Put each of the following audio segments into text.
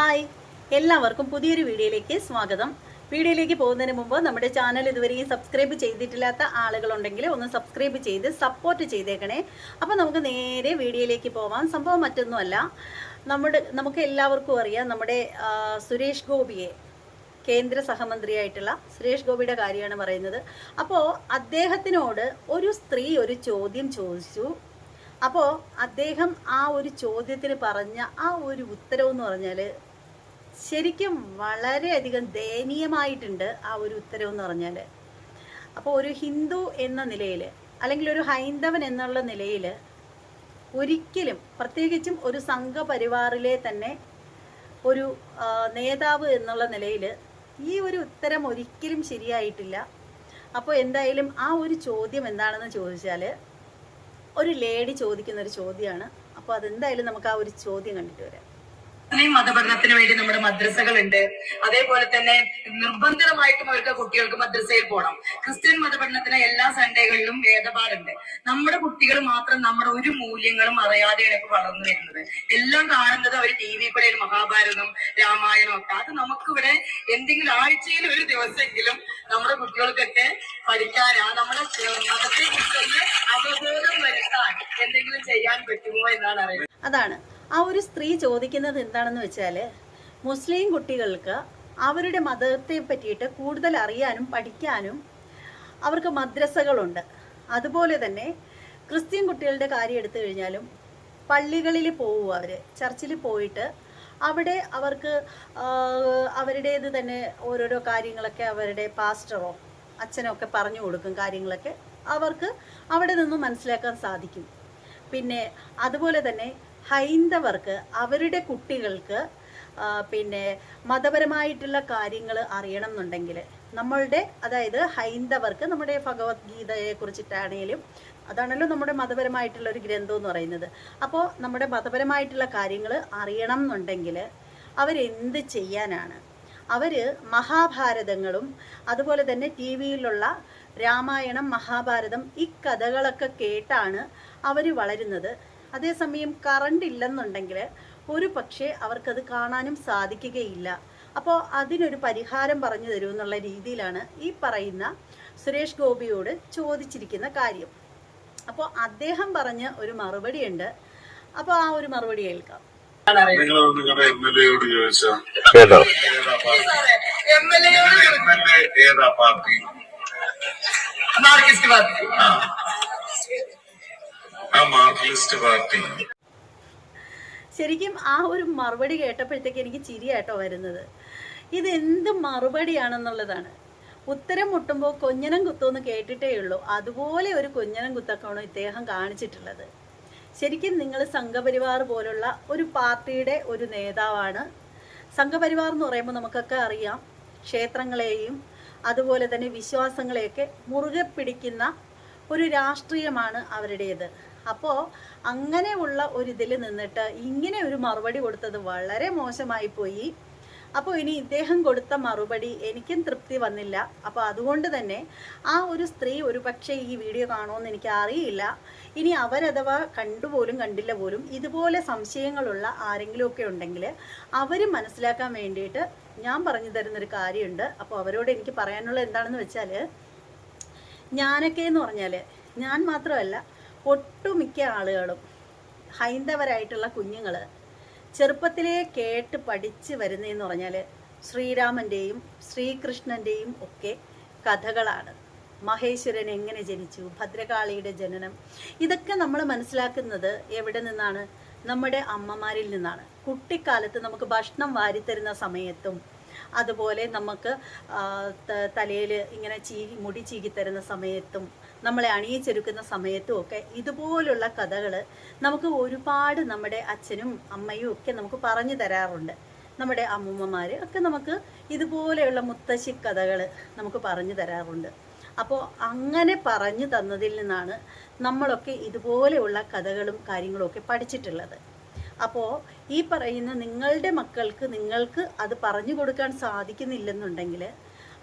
Hi. എല്ലാവർക്കും പുതിയൊരു വീഡിയോയിലേക്ക് സ്വാഗതം. വീഡിയോയിലേക്ക് പോകുന്നതിന് മുമ്പ് നമ്മുടെ ചാനൽ ഇതുവരെയും സബ്സ്ക്രൈബ് ചെയ്തിട്ടില്ലാത്ത ആളുകളുണ്ടെങ്കിൽ ഒന്ന് സബ്സ്ക്രൈബ് ചെയ്ത് സപ്പോർട്ട് ചെയ്തേക്കണേ. അപ്പോൾ നമുക്ക് നേരെ വീഡിയോയിലേക്ക് പോവാം. സംഭവം മറ്റൊന്നുമല്ല. നമ്മുടെ നമുക്ക് എല്ലാവർക്കും അറിയാം നമ്മുടെ സുരേഷ് ഗോപിയെ കേന്ദ്ര സഹമന്ത്രിയായിട്ടുള്ള സുരേഷ് ഗോപിയുടെ കാര്യമാണ് പറയുന്നത്. അപ്പോൾ അദ്ദേഹത്തിനോട് ഒരു സ്ത്രീ ഒരു ചോദ്യം ചോദിച്ചു. അപ്പോൾ അദ്ദേഹം ആ ഒരു ചോദ്യത്തിന് പറഞ്ഞ ആ ഒരു ഉത്തരവെന്ന് പറഞ്ഞാൽ ശരിക്കും വളരെയധികം ദയനീയമായിട്ടുണ്ട് ആ ഒരു ഉത്തരവ് എന്ന് പറഞ്ഞാൽ അപ്പോൾ ഒരു ഹിന്ദു എന്ന നിലയിൽ അല്ലെങ്കിൽ ഒരു ഹൈന്ദവൻ എന്നുള്ള നിലയിൽ ഒരിക്കലും പ്രത്യേകിച്ചും ഒരു സംഘപരിവാറിലെ തന്നെ ഒരു നേതാവ് എന്നുള്ള നിലയിൽ ഈ ഒരു ഉത്തരം ഒരിക്കലും ശരിയായിട്ടില്ല. അപ്പോൾ എന്തായാലും ആ ഒരു ചോദ്യം എന്താണെന്ന് ചോദിച്ചാൽ ഒരു ലേഡി ചോദിക്കുന്ന ഒരു ചോദ്യമാണ്. അപ്പോൾ അതെന്തായാലും നമുക്ക് ആ ഒരു ചോദ്യം കണ്ടിട്ട് വരാം. മുസ്ലിം മതപഠനത്തിന് വേണ്ടി നമ്മുടെ മദ്രസകളുണ്ട്. അതേപോലെ തന്നെ നിർബന്ധിതമായിട്ടും അവർക്ക് കുട്ടികൾക്ക് മദ്രസയിൽ പോകണം ക്രിസ്ത്യൻ മതപഠനത്തിന് എല്ലാ സൺഡേകളിലും വേദപാടുണ്ട്. നമ്മുടെ കുട്ടികൾ മാത്രം നമ്മുടെ ഒരു മൂല്യങ്ങളും അറിയാതെയാണ് ഇപ്പൊ വളർന്നു വരുന്നത്. എല്ലാം കാണുന്നത് അവർ ടി വി കൂടെ മഹാഭാരതം രാമായണം ഒക്കെ. അത് നമുക്കിവിടെ എന്തെങ്കിലും ആഴ്ചയിൽ ഒരു ദിവസമെങ്കിലും നമ്മുടെ കുട്ടികൾക്കൊക്കെ പഠിക്കാനാ നമ്മുടെ മതത്തെ കുറിച്ചൊന്ന് അവബോധം വരുത്താൻ എന്തെങ്കിലും ചെയ്യാൻ പറ്റുമോ എന്നാണ് അറിയുന്നത്. അതാണ്. ആ ഒരു സ്ത്രീ ചോദിക്കുന്നത് എന്താണെന്ന് വെച്ചാൽ മുസ്ലിം കുട്ടികൾക്ക് അവരുടെ മതത്തെ പറ്റിയിട്ട് കൂടുതൽ അറിയാനും പഠിക്കാനും അവർക്ക് മദ്രസകളുണ്ട്. അതുപോലെ തന്നെ ക്രിസ്ത്യൻ കുട്ടികളുടെ കാര്യം എടുത്തു കഴിഞ്ഞാലും പള്ളികളിൽ പോവും അവർ ചർച്ചിൽ പോയിട്ട് അവിടെ അവർക്ക് അവരുടേത് തന്നെ ഓരോരോ കാര്യങ്ങളൊക്കെ അവരുടെ പാസ്റ്ററോ അച്ഛനോ ഒക്കെ പറഞ്ഞു കൊടുക്കും കാര്യങ്ങളൊക്കെ അവർക്ക് അവിടെ നിന്നും മനസ്സിലാക്കാൻ സാധിക്കും. പിന്നെ അതുപോലെ തന്നെ ഹൈന്ദവർക്ക് അവരുടെ കുട്ടികൾക്ക് പിന്നെ മതപരമായിട്ടുള്ള കാര്യങ്ങൾ അറിയണം എന്നുണ്ടെങ്കിൽ നമ്മളുടെ അതായത് ഹൈന്ദവർക്ക് നമ്മുടെ ഭഗവത്ഗീതയെ കുറിച്ചിട്ടാണെങ്കിലും അതാണല്ലോ നമ്മുടെ മതപരമായിട്ടുള്ള ഒരു ഗ്രന്ഥം എന്ന് പറയുന്നത്. അപ്പോൾ നമ്മുടെ മതപരമായിട്ടുള്ള കാര്യങ്ങൾ അറിയണം എന്നുണ്ടെങ്കിൽ അവരെന്ത് ചെയ്യാനാണ്? അവർ മഹാഭാരതങ്ങളും അതുപോലെ തന്നെ ടി വിയിലുള്ള രാമായണം മഹാഭാരതം ഈ കഥകളൊക്കെ കേട്ടാണ് അവർ വളരുന്നത്. അതേസമയം കറണ്ട് ഇല്ലെന്നുണ്ടെങ്കിൽ ഒരു പക്ഷേ അവർക്കത് കാണാനും സാധിക്കുകയില്ല. അപ്പോൾ അതിനൊരു പരിഹാരം പറഞ്ഞു തരൂ എന്നുള്ള രീതിയിലാണ് ഈ പറയുന്ന സുരേഷ് ഗോപിയോട് ചോദിച്ചിരിക്കുന്ന കാര്യം. അപ്പോൾ അദ്ദേഹം പറഞ്ഞ ഒരു മറുപടി ഉണ്ട് അപ്പോൾ ആ ഒരു മറുപടി കേൾക്കാം. നിങ്ങൾ നിങ്ങളുടെ എം എൽ എയോട് ചോദിച്ചോ? കേട്ടോ. ഏതാ പാർട്ടി എം എൽ എയോട് എം എൽ എ ഏതാ പാർട്ടി മാർക്സിസ്റ്റ് പാർട്ടി ശരിക്കും ആ ഒരു മറുപടി കേട്ടപ്പോഴത്തേക്ക് എനിക്ക് ചിരിയാട്ടോ വരുന്നത്. ഇത് എന്ത് മറുപടിയാണെന്നുള്ളതാണ്. ഉത്തരം മുട്ടുമ്പോൾ കൊഞ്ഞനം കുത്തുമെന്ന് കേട്ടിട്ടേ ഉള്ളൂ. അതുപോലെ ഒരു കൊഞ്ഞനം കുത്തൊക്കെയാണ് ഇദ്ദേഹം കാണിച്ചിട്ടുള്ളത്. ശരിക്കും നിങ്ങൾ സംഘപരിവാർ പോലുള്ള ഒരു പാർട്ടിയുടെ ഒരു നേതാവാണ്. സംഘപരിവാർ എന്ന് പറയുമ്പോൾ നമുക്കൊക്കെ അറിയാം ക്ഷേത്രങ്ങളെയും അതുപോലെ തന്നെ വിശ്വാസങ്ങളെയൊക്കെ മുറുകെ പിടിക്കുന്ന ഒരു രാഷ്ട്രീയമാണ് അവരുടേത്. അപ്പോൾ അങ്ങനെയുള്ള ഒരു ഇതിൽ നിന്നിട്ട് ഇങ്ങനെ ഒരു മറുപടി കൊടുത്തത് വളരെ മോശമായി പോയി. അപ്പോൾ ഇനി ഇദ്ദേഹം കൊടുത്ത മറുപടി എനിക്കും തൃപ്തി വന്നില്ല. അപ്പോൾ അതുകൊണ്ട് തന്നെ ആ ഒരു സ്ത്രീ ഒരു പക്ഷേ ഈ വീഡിയോ കാണുമെന്ന് എനിക്ക് അറിയില്ല ഇനി അവരഥവാ കണ്ടുപോലും കണ്ടില്ല പോലും ഇതുപോലെ സംശയങ്ങളുള്ള ആരെങ്കിലുമൊക്കെ ഉണ്ടെങ്കിൽ അവർ മനസ്സിലാക്കാൻ വേണ്ടിയിട്ട് ഞാൻ പറഞ്ഞു തരുന്നൊരു കാര്യമുണ്ട്. അപ്പോൾ അവരോട് എനിക്ക് പറയാനുള്ളത് എന്താണെന്ന് വെച്ചാൽ ഞാനൊക്കെ എന്ന് പറഞ്ഞാൽ ഞാൻ മാത്രമല്ല ഒട്ടുമിക്ക ആളുകളും ഹൈന്ദവരായിട്ടുള്ള കുഞ്ഞുങ്ങൾ ചെറുപ്പത്തിലേ കേട്ട് പഠിച്ച് വരുന്നതെന്ന് പറഞ്ഞാൽ ശ്രീരാമന്റെയും ശ്രീകൃഷ്ണന്റെയും ഒക്കെ കഥകളാണ്. മഹേശ്വരൻ എങ്ങനെ ജനിച്ചു ഭദ്രകാളിയുടെ ജനനം ഇതൊക്കെ നമ്മൾ മനസ്സിലാക്കുന്നത് എവിടെ നിന്നാണ്? നമ്മുടെ അമ്മമാരിൽ നിന്നാണ്. കുട്ടിക്കാലത്ത് നമുക്ക് ഭക്ഷണം വാരിത്തരുന്ന സമയത്തും അതുപോലെ നമുക്ക് തലയിൽ ഇങ്ങനെ ചീകി മുടി ചീകിത്തരുന്ന സമയത്തും നമ്മളെ അണിയിച്ചെടുക്കുന്ന സമയത്തും ഒക്കെ ഇതുപോലുള്ള കഥകൾ നമുക്ക് ഒരുപാട് നമ്മുടെ അച്ഛനും അമ്മയും ഒക്കെ നമുക്ക് പറഞ്ഞു തരാറുണ്ട്. നമ്മുടെ അമ്മൂമ്മമാർ ഒക്കെ നമുക്ക് ഇതുപോലെയുള്ള മുത്തശ്ശി കഥകൾ നമുക്ക് പറഞ്ഞു തരാറുണ്ട്. അപ്പോൾ അങ്ങനെ പറഞ്ഞു തന്നതിൽ നിന്നാണ് നമ്മളൊക്കെ ഇതുപോലെയുള്ള കഥകളും കാര്യങ്ങളും ഒക്കെ പഠിച്ചിട്ടുള്ളത്. അപ്പോൾ ഈ പറയുന്ന നിങ്ങളുടെ മക്കൾക്ക് നിങ്ങൾക്ക് അത് പറഞ്ഞു കൊടുക്കാൻ സാധിക്കുന്നില്ലെന്നുണ്ടെങ്കിൽ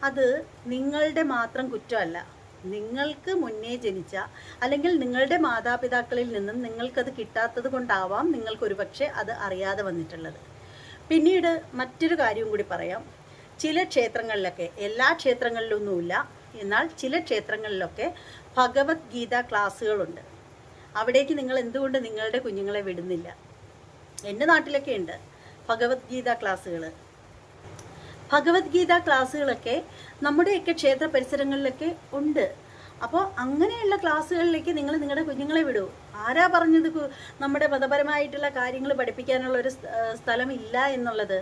അത് നിങ്ങളുടെ മാത്രം കുറ്റമല്ല. നിങ്ങൾക്ക് മുന്നേ ജനിച്ച അല്ലെങ്കിൽ നിങ്ങളുടെ മാതാപിതാക്കളിൽ നിന്നും നിങ്ങൾക്കത് കിട്ടാത്തത് കൊണ്ടാവാം നിങ്ങൾക്കൊരു പക്ഷേ അത് അറിയാതെ വന്നിട്ടുള്ളത്. പിന്നീട് മറ്റൊരു കാര്യവും കൂടി പറയാം. ചില ക്ഷേത്രങ്ങളിലൊക്കെ എല്ലാ ക്ഷേത്രങ്ങളിലൊന്നുമില്ല എന്നാൽ ചില ക്ഷേത്രങ്ങളിലൊക്കെ ഭഗവത്ഗീത ക്ലാസ്സുകളുണ്ട്. അവിടേക്ക് നിങ്ങൾ എന്തുകൊണ്ട് നിങ്ങളുടെ കുഞ്ഞുങ്ങളെ വിടുന്നില്ല? എന്റെ നാട്ടിലൊക്കെ ഉണ്ട് ഭഗവത്ഗീത ക്ലാസ്സുകൾ ഭഗവത്ഗീത ക്ലാസ്സുകളൊക്കെ നമ്മുടെയൊക്കെ ക്ഷേത്ര പരിസരങ്ങളിലൊക്കെ ഉണ്ട്. അപ്പോൾ അങ്ങനെയുള്ള ക്ലാസ്സുകളിലേക്ക് നിങ്ങൾ നിങ്ങളുടെ കുഞ്ഞുങ്ങളെ വിടൂ. ആരാ പറഞ്ഞത് നമ്മുടെ മതപരമായിട്ടുള്ള കാര്യങ്ങൾ പഠിപ്പിക്കാനുള്ള ഒരു സ്ഥലമില്ല എന്നുള്ളത്?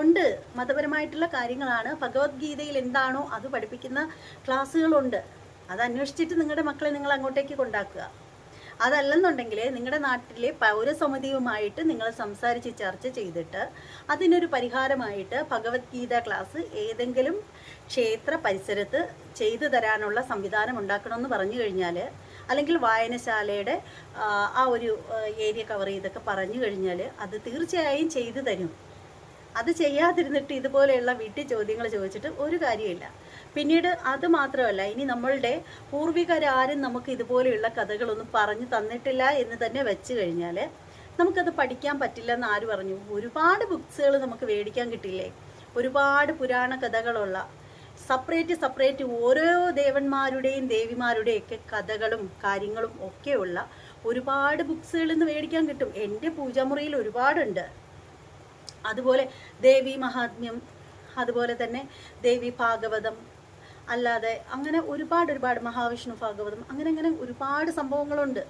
ഉണ്ട്. മതപരമായിട്ടുള്ള കാര്യങ്ങളാണ്. ഭഗവത്ഗീതയിൽ എന്താണോ അത് പഠിപ്പിക്കുന്ന ക്ലാസ്സുകളുണ്ട്. അത് അന്വേഷിച്ചിട്ട് നിങ്ങളുടെ മക്കളെ നിങ്ങൾ അങ്ങോട്ടേക്ക് കൊണ്ടാക്കുക. അതല്ലെന്നുണ്ടെങ്കിൽ നിങ്ങളുടെ നാട്ടിലെ പൗരസമിതിയുമായിട്ട് നിങ്ങൾ സംസാരിച്ച് ചർച്ച ചെയ്തിട്ട് അതിനൊരു പരിഹാരമായിട്ട് ഭഗവത്ഗീത ക്ലാസ് ഏതെങ്കിലും ക്ഷേത്ര പരിസരത്ത് ചെയ്തു തരാനുള്ള സംവിധാനം ഉണ്ടാക്കണമെന്ന് പറഞ്ഞു കഴിഞ്ഞാൽ അല്ലെങ്കിൽ വായനശാലയുടെ ആ, ഒരു ഏരിയ കവർ ചെയ്തൊക്കെ പറഞ്ഞു കഴിഞ്ഞാൽ അത് തീർച്ചയായും ചെയ്തു തരും. അത് ചെയ്യാതിരുന്നിട്ട് ഇതുപോലെയുള്ള വീട്ടിൽ ചോദ്യങ്ങൾ ചോദിച്ചിട്ട് ഒരു കാര്യമില്ല. പിന്നീട് അത് മാത്രമല്ല ഇനി നമ്മളുടെ പൂർവികരാരും നമുക്ക് ഇതുപോലെയുള്ള കഥകളൊന്നും പറഞ്ഞു തന്നിട്ടില്ല എന്ന് തന്നെ വെച്ച് കഴിഞ്ഞാൽ നമുക്കത് പഠിക്കാൻ പറ്റില്ല എന്ന് ആര് പറഞ്ഞു? ഒരുപാട് ബുക്സുകൾ നമുക്ക് മേടിക്കാൻ കിട്ടില്ലേ ഒരുപാട് പുരാണ കഥകളുള്ള സപ്പറേറ്റ് സപ്പറേറ്റ് ഓരോ ദേവന്മാരുടെയും ദേവിമാരുടെയൊക്കെ കഥകളും കാര്യങ്ങളും ഒക്കെയുള്ള ഒരുപാട് ബുക്സുകൾ ഇന്ന് മേടിക്കാൻ കിട്ടും. എന്റെ പൂജാമുറിയിൽ ഒരുപാടുണ്ട്. അതുപോലെ ദേവി മഹാത്മ്യം അതുപോലെ തന്നെ ദേവി ഭാഗവതം അല്ലാതെ അങ്ങനെ ഒരുപാട് ഒരുപാട് മഹാവിഷ്ണു ഭാഗവതം അങ്ങനെ അങ്ങനെ ഒരുപാട് സംഭവങ്ങളുണ്ട്.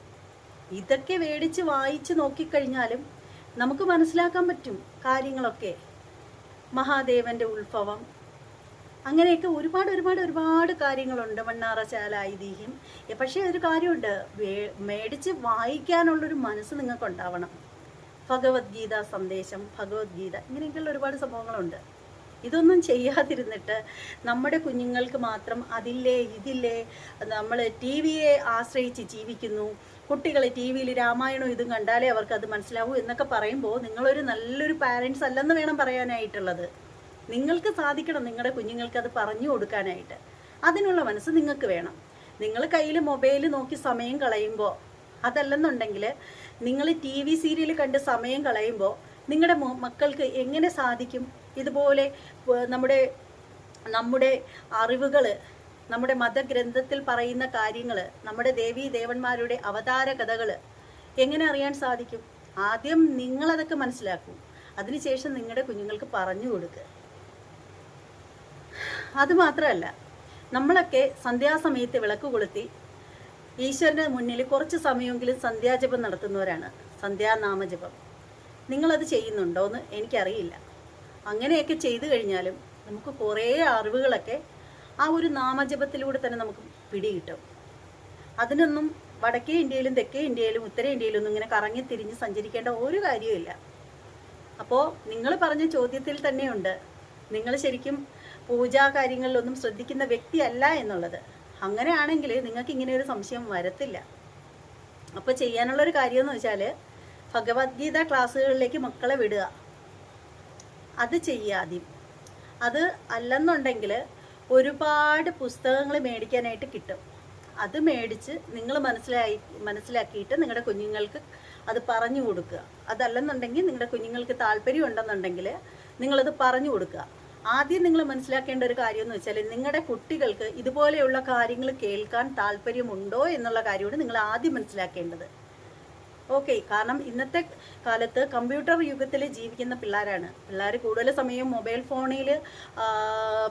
ഇതൊക്കെ മേടിച്ച് വായിച്ച് നോക്കിക്കഴിഞ്ഞാലും നമുക്ക് മനസ്സിലാക്കാൻ പറ്റും കാര്യങ്ങളൊക്കെ. മഹാദേവന്റെ ഉത്ഭവം. അങ്ങനെയൊക്കെ ഒരുപാട് ഒരുപാട് ഒരുപാട് കാര്യങ്ങളുണ്ട്. മണ്ണാറശാല ഐതിഹ്യം. പക്ഷേ ഒരു കാര്യമുണ്ട്. മേടിച്ച് വായിക്കാനുള്ളൊരു മനസ്സ് നിങ്ങൾക്ക് ഉണ്ടാവണം ഭഗവത്ഗീത സന്ദേശം ഭഗവത്ഗീത ഇങ്ങനെയൊക്കെയുള്ള ഒരുപാട് സംഭവങ്ങളുണ്ട്. ഇതൊന്നും ചെയ്യാതിരുന്നിട്ട് നമ്മുടെ കുഞ്ഞുങ്ങൾക്ക് മാത്രം അതില്ലേ ഇതില്ലേ നമ്മൾ ടി വിയെ ആശ്രയിച്ച് ജീവിക്കുന്നു. കുട്ടികൾ ടി വിയിൽ രാമായണം ഇതും കണ്ടാലേ അവർക്ക് അത് മനസ്സിലാവൂ എന്നൊക്കെ പറയുമ്പോൾ നിങ്ങളൊരു നല്ലൊരു പാരൻസ് അല്ലെന്ന് വേണം പറയാനായിട്ടുള്ളത്. നിങ്ങൾക്ക് സാധിക്കണം നിങ്ങളുടെ കുഞ്ഞുങ്ങൾക്ക് അത് പറഞ്ഞു കൊടുക്കാനായിട്ട്. അതിനുള്ള മനസ്സ് നിങ്ങൾക്ക് വേണം. നിങ്ങൾ കയ്യിൽ മൊബൈൽ നോക്കി സമയം കളയുമ്പോൾ അതല്ലെന്നുണ്ടെങ്കിൽ നിങ്ങൾ ടി വി സീരിയൽ കണ്ട് സമയം കളയുമ്പോൾ നിങ്ങളുടെ മക്കൾക്ക് എങ്ങനെ സാധിക്കും? ഇതുപോലെ നമ്മുടെ നമ്മുടെ അറിവുകൾ നമ്മുടെ മതഗ്രന്ഥത്തിൽ പറയുന്ന കാര്യങ്ങൾ നമ്മുടെ ദേവീ ദേവന്മാരുടെ അവതാര കഥകൾ എങ്ങനെ അറിയാൻ സാധിക്കും? ആദ്യം നിങ്ങളതൊക്കെ മനസ്സിലാക്കും. അതിനുശേഷം നിങ്ങളുടെ കുഞ്ഞുങ്ങൾക്ക് പറഞ്ഞു കൊടുക്കുക അതുമാത്രമല്ല നമ്മളൊക്കെ സന്ധ്യാസമയത്ത് വിളക്ക് കൊളുത്തി ഈശ്വരന് മുന്നിൽ കുറച്ച് സമയമെങ്കിലും സന്ധ്യാജപം നടത്തുന്നവരാണ്. സന്ധ്യാനാമജപം. നിങ്ങളത് ചെയ്യുന്നുണ്ടോ എന്ന് എനിക്കറിയില്ല. അങ്ങനെയൊക്കെ ചെയ്തു കഴിഞ്ഞാലും നമുക്ക് കുറേ അറിവുകളൊക്കെ ആ ഒരു നാമജപത്തിലൂടെ തന്നെ നമുക്ക് പിടികിട്ടും. അതിനൊന്നും വടക്കേ ഇന്ത്യയിലും തെക്കേ ഇന്ത്യയിലും ഉത്തരേ ഇന്ത്യയിലും ഒന്നും ഇങ്ങനെ കറങ്ങി തിരിഞ്ഞ് സഞ്ചരിക്കേണ്ട ഒരു കാര്യമില്ല അപ്പോൾ നിങ്ങൾ പറഞ്ഞ ചോദ്യത്തിൽ തന്നെയുണ്ട്. നിങ്ങൾ ശരിക്കും പൂജാ കാര്യങ്ങളിലൊന്നും ശ്രദ്ധിക്കുന്ന വ്യക്തിയല്ല എന്നുള്ളത്. അങ്ങനെയാണെങ്കിൽ നിങ്ങൾക്ക് ഇങ്ങനെ ഒരു സംശയം വരത്തില്ല. അപ്പോൾ ചെയ്യാനുള്ളൊരു കാര്യം എന്ന് വെച്ചാൽ ഭഗവത്ഗീത ക്ലാസ്സുകളിലേക്ക് മക്കളെ വിടുക. അത് ചെയ്യുക ആദ്യം. അത് അല്ലെന്നുണ്ടെങ്കിൽ ഒരുപാട് പുസ്തകങ്ങൾ മേടിക്കാനായിട്ട് കിട്ടും. അത് മേടിച്ച് നിങ്ങൾ മനസ്സിലായി മനസ്സിലാക്കിയിട്ട് നിങ്ങളുടെ കുഞ്ഞുങ്ങൾക്ക് അത് പറഞ്ഞു കൊടുക്കുക. അതല്ലെന്നുണ്ടെങ്കിൽ നിങ്ങളുടെ കുഞ്ഞുങ്ങൾക്ക് താല്പര്യം ഉണ്ടെന്നുണ്ടെങ്കിൽ നിങ്ങളത് പറഞ്ഞു കൊടുക്കുക. ആദ്യം നിങ്ങൾ മനസ്സിലാക്കേണ്ട ഒരു കാര്യം എന്ന് വെച്ചാൽ നിങ്ങളുടെ കുട്ടികൾക്ക് ഇതുപോലെയുള്ള കാര്യങ്ങൾ കേൾക്കാൻ താല്പര്യമുണ്ടോ എന്നുള്ള കാര്യമാണ് നിങ്ങൾ ആദ്യം മനസ്സിലാക്കേണ്ടത്. ഓക്കെ കാരണം ഇന്നത്തെ കാലത്ത് കമ്പ്യൂട്ടർ യുഗത്തിൽ ജീവിക്കുന്ന പിള്ളേരാണ്. പിള്ളേർ കൂടുതൽ സമയം മൊബൈൽ ഫോണിൽ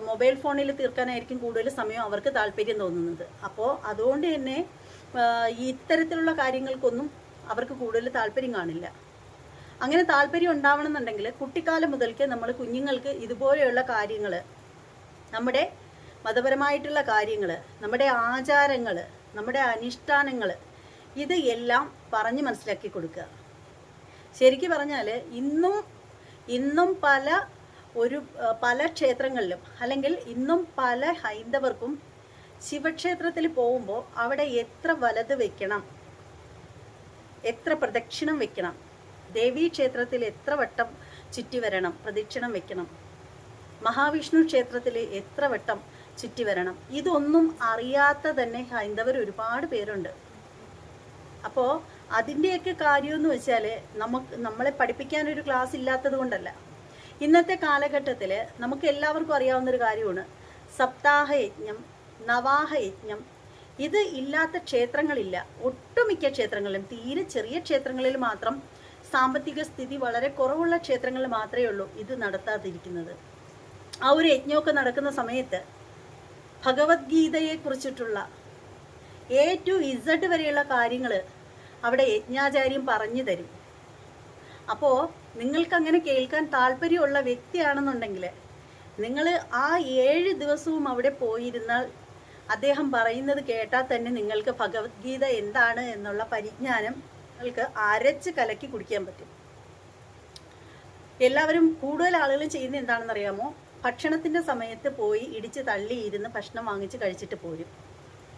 മൊബൈൽ ഫോണിൽ തീർക്കാനായിരിക്കും കൂടുതൽ സമയം അവർക്ക് താല്പര്യം തോന്നുന്നത്. അപ്പോൾ അതുകൊണ്ട് തന്നെ ഇത്തരത്തിലുള്ള കാര്യങ്ങൾക്കൊന്നും അവർക്ക് കൂടുതൽ താല്പര്യം കാണില്ല. അങ്ങനെ താല്പര്യം ഉണ്ടാവണമെന്നുണ്ടെങ്കിൽ കുട്ടിക്കാലം മുതൽക്ക് നമ്മൾ കുഞ്ഞുങ്ങൾക്ക് ഇതുപോലെയുള്ള കാര്യങ്ങൾ നമ്മുടെ മതപരമായിട്ടുള്ള കാര്യങ്ങൾ നമ്മുടെ ആചാരങ്ങൾ നമ്മുടെ അനുഷ്ഠാനങ്ങൾ ഇത് എല്ലാം പറഞ്ഞ് മനസ്സിലാക്കി കൊടുക്കുക. ശരിക്കും പറഞ്ഞാൽ ഇന്നും ഇന്നും പല ഒരു പല ക്ഷേത്രങ്ങളിലും അല്ലെങ്കിൽ ഇന്നും പല ഹൈന്ദവർക്കും ശിവക്ഷേത്രത്തിൽ പോകുമ്പോൾ അവിടെ എത്ര വലത് വെക്കണം എത്ര പ്രദക്ഷിണം വെക്കണം ദേവീ ക്ഷേത്രത്തിൽ എത്ര വട്ടം ചുറ്റി വരണം പ്രദക്ഷിണം വെക്കണം? മഹാവിഷ്ണു ക്ഷേത്രത്തിൽ എത്ര വട്ടം ചുറ്റി വരണം? ഇതൊന്നും അറിയാത്ത തന്നെ ഹൈന്ദവർ ഒരുപാട് പേരുണ്ട്. അപ്പോൾ അതിന്റെയൊക്കെ കാര്യമെന്ന് വെച്ചാൽ നമുക്ക് നമ്മളെ പഠിപ്പിക്കാൻ ഒരു ക്ലാസ് ഇല്ലാത്തത് കൊണ്ടല്ല. ഇന്നത്തെ കാലഘട്ടത്തിൽ നമുക്ക് എല്ലാവർക്കും അറിയാവുന്ന ഒരു കാര്യമാണ്. സപ്താഹ യജ്ഞം നവാഹ യജ്ഞം. ഇത് ഇല്ലാത്ത ക്ഷേത്രങ്ങളില്ല. ഒട്ടുമിക്ക ക്ഷേത്രങ്ങളിലും തീരെ ചെറിയ ക്ഷേത്രങ്ങളിൽ മാത്രം സാമ്പത്തിക സ്ഥിതി വളരെ കുറവുള്ള ക്ഷേത്രങ്ങളിൽ മാത്രമേ ഉള്ളൂ ഇത് നടത്താതിരിക്കുന്നത്. ആ ഒരു യജ്ഞമൊക്കെ നടക്കുന്ന സമയത്ത് ഭഗവത്ഗീതയെ കുറിച്ചിട്ടുള്ള എ ടു ഇസഡ് വരെയുള്ള കാര്യങ്ങൾ അവിടെ യജ്ഞാചാര്യം പറഞ്ഞു തരും. അപ്പോൾ നിങ്ങൾക്കങ്ങനെ കേൾക്കാൻ താല്പര്യമുള്ള വ്യക്തിയാണെന്നുണ്ടെങ്കിൽ നിങ്ങൾ ആ ഏഴ് ദിവസവും അവിടെ പോയിരുന്നാൽ അദ്ദേഹം പറയുന്നത് കേട്ടാൽ തന്നെ നിങ്ങൾക്ക് ഭഗവത്ഗീത എന്താണ് എന്നുള്ള പരിജ്ഞാനം നിങ്ങൾക്ക് അരച്ച് കലക്കി കുടിക്കാൻ പറ്റും. എല്ലാവരും കൂടുതൽ ആളുകളും ചെയ്യുന്ന എന്താണെന്ന് അറിയാമോ ഭക്ഷണത്തിന്റെ സമയത്ത് പോയി ഇടിച്ച് തള്ളി ഇരുന്ന് ഭക്ഷണം വാങ്ങിച്ച് കഴിച്ചിട്ട് പോരും.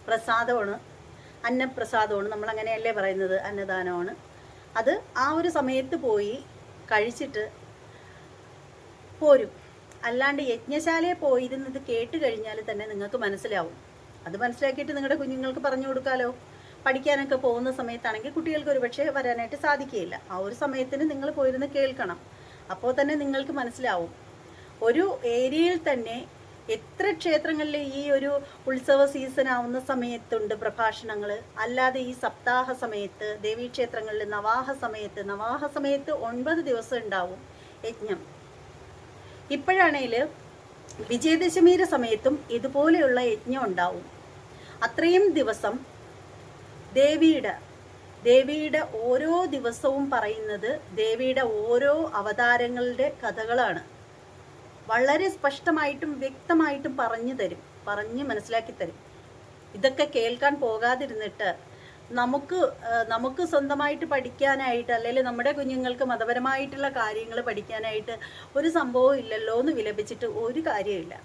പ്രസാദമാണ് അന്നപ്രസാദമാണ്. നമ്മൾ അങ്ങനെയല്ലേ പറയുന്നത്? അന്നദാനമാണ്. അത് ആ ഒരു സമയത്ത് പോയി കഴിച്ചിട്ട് പോരും. അല്ലാണ്ട് യജ്ഞശാലയെ പോയിരുന്നത് കേട്ട് കഴിഞ്ഞാൽ തന്നെ നിങ്ങൾക്ക് മനസ്സിലാവും. അത് മനസ്സിലാക്കിയിട്ട് നിങ്ങളുടെ കുഞ്ഞുങ്ങൾക്ക് പറഞ്ഞു കൊടുക്കാലോ? പഠിക്കാനൊക്കെ പോകുന്ന സമയത്താണെങ്കിൽ കുട്ടികൾക്ക് ഒരുപക്ഷെ വരാനായിട്ട് സാധിക്കുകയില്ല. ആ ഒരു സമയത്തിന് നിങ്ങൾ പോയിരുന്ന് കേൾക്കണം. അപ്പോൾ തന്നെ നിങ്ങൾക്ക് മനസ്സിലാവും. ഒരു ഏരിയയിൽ തന്നെ എത്ര ക്ഷേത്രങ്ങളിൽ ഈ ഒരു ഉത്സവ സീസൺ ആവുന്ന സമയത്തുണ്ട് പ്രഭാഷണങ്ങൾ അല്ലാതെ ഈ സപ്താഹ സമയത്ത് ദേവീക്ഷേത്രങ്ങളിൽ നവാഹ സമയത്ത് നവാഹ സമയത്ത് ഒൻപത് ദിവസം ഉണ്ടാവും യജ്ഞം. ഇപ്പോഴാണേൽ വിജയദശമിയുടെ സമയത്തും ഇതുപോലെയുള്ള യജ്ഞം ഉണ്ടാവും. അത്രയും ദിവസം ദേവിയുടെ ദേവിയുടെ ഓരോ ദിവസവും പറയുന്നത് ദേവിയുടെ ഓരോ അവതാരങ്ങളുടെ കഥകളാണ്. വളരെ സ്പഷ്ടമായിട്ടും വ്യക്തമായിട്ടും പറഞ്ഞു തരും പറഞ്ഞ് മനസ്സിലാക്കി തരും. ഇതൊക്കെ കേൾക്കാൻ പോകാതിരുന്നിട്ട് നമുക്ക് നമുക്ക് സ്വന്തമായിട്ട് പഠിക്കാനായിട്ട് അല്ലെങ്കിൽ നമ്മുടെ കുഞ്ഞുങ്ങൾക്ക് മതപരമായിട്ടുള്ള കാര്യങ്ങൾ പഠിക്കാനായിട്ട് ഒരു സംഭവം ഇല്ലല്ലോ എന്ന് വിലപിച്ചിട്ട് ഒരു കാര്യമില്ല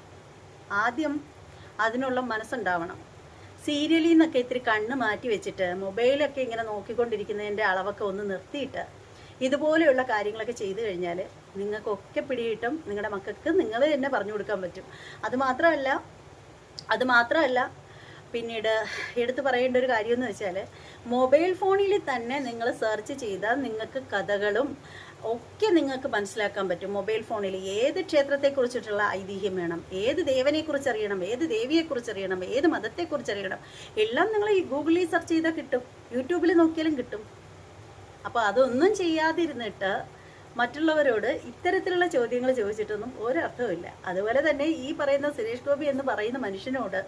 ആദ്യം അതിനുള്ള മനസ്സുണ്ടാവണം. സീരിയലിൽ നിന്നൊക്കെ ഇത്തിരി കണ്ണ് മാറ്റി വെച്ചിട്ട് മൊബൈലൊക്കെ ഇങ്ങനെ നോക്കിക്കൊണ്ടിരിക്കുന്നതിന്റെ അളവൊക്കെ ഒന്ന് നിർത്തിയിട്ട് ഇതുപോലെയുള്ള കാര്യങ്ങളൊക്കെ ചെയ്തു കഴിഞ്ഞാൽ നിങ്ങൾക്കൊക്കെ പിടിയിട്ടും നിങ്ങളുടെ മക്കൾക്ക് നിങ്ങൾ തന്നെ പറഞ്ഞു കൊടുക്കാൻ പറ്റും. അതുമാത്രമല്ല അതുമാത്രമല്ല അത് മാത്രമല്ല പിന്നീട് എടുത്തു പറയേണ്ട ഒരു കാര്യം എന്ന് വെച്ചാൽ മൊബൈൽ ഫോണിൽ തന്നെ നിങ്ങൾ സെർച്ച് ചെയ്താൽ നിങ്ങൾക്ക് കഥകളും ഒക്കെ നിങ്ങൾക്ക് മനസ്സിലാക്കാൻ പറ്റും. മൊബൈൽ ഫോണിൽ ഏത് ക്ഷേത്രത്തെക്കുറിച്ചിട്ടുള്ള ഐതിഹ്യം വേണം ഏത് ദേവനെക്കുറിച്ച് അറിയണം ഏത് ദേവിയെക്കുറിച്ച് അറിയണം ഏത് മതത്തെക്കുറിച്ച് അറിയണം എല്ലാം നിങ്ങൾ ഈ ഗൂഗിളിൽ സെർച്ച് ചെയ്താൽ കിട്ടും. യൂട്യൂബിൽ നോക്കിയാലും കിട്ടും. അപ്പോൾ അതൊന്നും ചെയ്യാതിരുന്നിട്ട് മറ്റുള്ളവരോട് ഇത്തരത്തിലുള്ള ചോദ്യങ്ങൾ ചോദിച്ചിട്ടൊന്നും ഒരർത്ഥവുമില്ല അതുപോലെ തന്നെ ഈ പറയുന്ന സുരേഷ് ഗോപി എന്ന് പറയുന്ന മനുഷ്യനോട്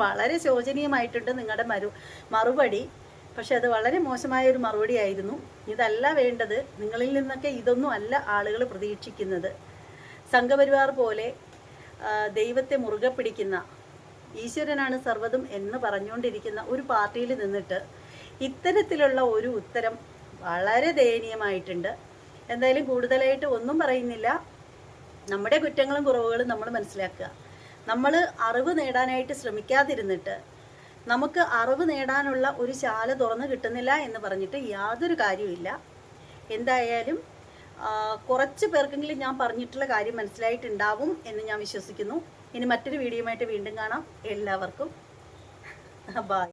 വളരെ ശോചനീയമായിട്ടുണ്ട് നിങ്ങളുടെ മറു മറുപടി. പക്ഷെ അത് വളരെ മോശമായ ഒരു മറുപടി ആയിരുന്നു ഇതല്ല വേണ്ടത്. നിങ്ങളിൽ നിന്നൊക്കെ ഇതൊന്നും അല്ല ആളുകൾ പ്രതീക്ഷിക്കുന്നത്. സംഘപരിവാർ പോലെ ദൈവത്തെ മുറുകെ പിടിക്കുന്ന ഈശ്വരനാണ് സർവതും എന്ന് പറഞ്ഞുകൊണ്ടിരിക്കുന്ന ഒരു പാർട്ടിയിൽ നിന്നിട്ട് ഇത്തരത്തിലുള്ള ഒരു ഉത്തരം വളരെ ദയനീയമായിട്ടുണ്ട്. എന്തായാലും കൂടുതലായിട്ട് ഒന്നും പറയുന്നില്ല. നമ്മുടെ കുറ്റങ്ങളും കുറവുകളും നമ്മൾ മനസ്സിലാക്കുക. നമ്മൾ അറിവ് നേടാനായിട്ട് ശ്രമിക്കാതിരുന്നിട്ട് നമുക്ക് അറിവ് നേടാനുള്ള ഒരു ശാല തുറന്ന് കിട്ടുന്നില്ല എന്ന് പറഞ്ഞിട്ട് യാതൊരു കാര്യവുമില്ല എന്തായാലും കുറച്ച് പേർക്കെങ്കിലും ഞാൻ പറഞ്ഞിട്ടുള്ള കാര്യം മനസ്സിലായിട്ടുണ്ടാവും എന്ന് ഞാൻ വിശ്വസിക്കുന്നു. ഇനി മറ്റൊരു വീഡിയോയുമായിട്ട് വീണ്ടും കാണാം. എല്ലാവർക്കും ബായ്